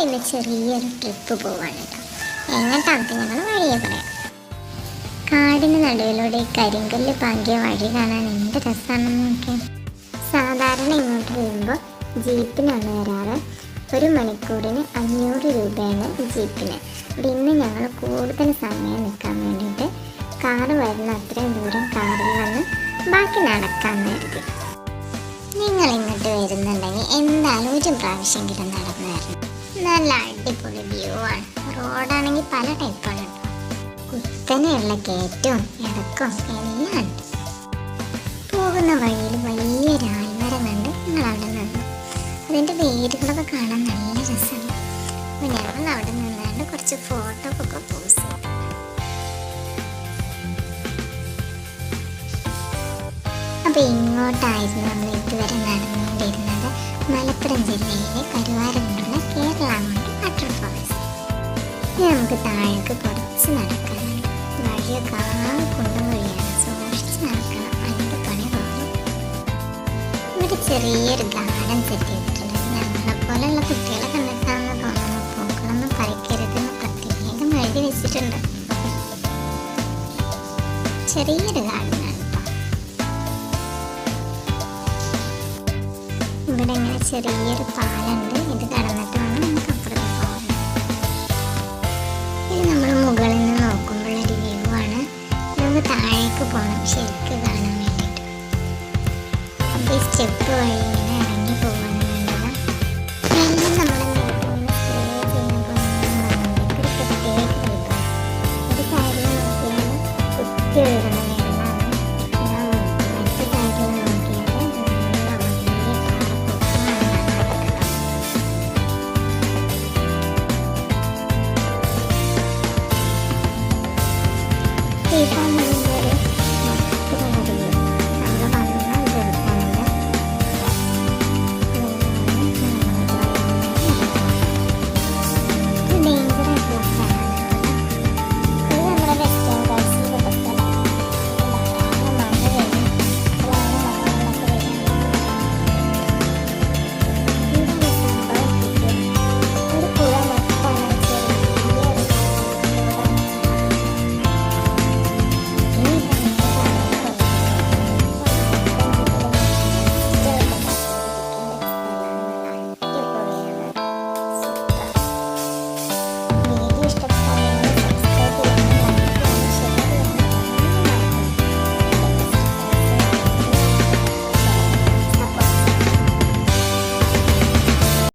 ഇന്ന് ചെറിയൊരു ട്രിപ്പ് പോവാണ് കേട്ടോ എങ്ങോട്ടാണെന്ന് ഞങ്ങൾ വഴിയെ പറയാം കാടിന് നടുവിലൂടെ കരിങ്കല്ല് പാകിയ വഴി കാണാൻ എന്ത് രസമാണെന്ന് നോക്കിയാൽ സാധാരണ ഇങ്ങോട്ട് വരുമ്പോൾ ജീപ്പിനാണ് വരാറ് ഒരു മണിക്കൂറിന് അഞ്ഞൂറ് രൂപയാണ് ജീപ്പിന്. അപ്പോൾ ഇന്ന് ഞങ്ങൾ കൂടുതൽ സമയം നിൽക്കാൻ വേണ്ടിയിട്ട് കാറ് വരുന്ന അത്രയും ദൂരം കാറിൽ വന്ന് ബാക്കി നടക്കാൻ കരുതി. നിങ്ങൾ ഇങ്ങോട്ട് വരുന്നുണ്ടെങ്കിൽ എന്തായാലും ഒരു പ്രാവശ്യമെങ്കിലും നടന്നു വരണം നല്ല അടിപൊളി വ്യൂ ആണ്. റോഡാണെങ്കിൽ പല ടൈപ്പാണ് കേട്ടോ. കുത്തനെയുള്ള കയറ്റവും ഇറക്കവും എല്ലാം ഉണ്ട്. പോകുന്ന വഴിയിൽ വലിയ രാൽമരം കണ്ട് ഞങ്ങൾ അവിടെ നിന്നു. അതിന്റെ വേരുകളൊക്കെ കാണാൻ നല്ല രസമാണ്. അപ്പോൾ ഞങ്ങൾ അവിടെ നിന്നാണ്ട് കുറച്ച് ഫോട്ടോ ഒക്കെ പോസ്റ്റ് ചെയ്തു. ഇങ്ങോട്ടായിരുന്നു നമ്മൾ ഇതുവരെ നടന്നുകൊണ്ടിരുന്നത് മലപ്പുറം ജില്ലയിലെ കരുവാരകൊണ്ടുള്ള കേരളാമണ്ട് വാട്ടർഫോൾസ് ഇനി നമുക്ക് താഴേക്ക് കുറച്ച് നടക്കാനുണ്ട് വഴിയൊക്കെ ആകെ കുണ്ടും വഴിയാണ് സൂക്ഷിച്ച് നടക്കണം. അതിന്റെ പണി തോന്നും ഇവിടെ ചെറിയൊരു ഗാർഡൻ സെറ്റ് ചെയ്തിട്ടുണ്ട്. ഞങ്ങളെ പോലെയുള്ള കുട്ടികളെ കണ്ടെത്താമെന്ന് തോന്നുന്നു പൂക്കളൊന്നും പറിക്കരുതെന്ന് പ്രത്യേകം എഴുതി വെച്ചിട്ടുണ്ട്. ചെറിയൊരു ഗാർഡനാണ് ഇവിടെ ഇങ്ങനെ ചെറിയൊരു പാലുണ്ട്. അപ്പോൾ ഈ സ്റ്റെപ്പ് വഴി ഇങ്ങനെ ഇറങ്ങി പോകുന്നത് മെല്ലെ നമ്മൾ മേൽക്കൂന്ന് സ്പ്രേ ചെയ്യുമ്പോൾ നമുക്ക് ഒരു പ്രത്യേക കൃപ ഒരു സൈഡിൽ നോക്കിയാൽ കുത്തി വീഴണം Thank you.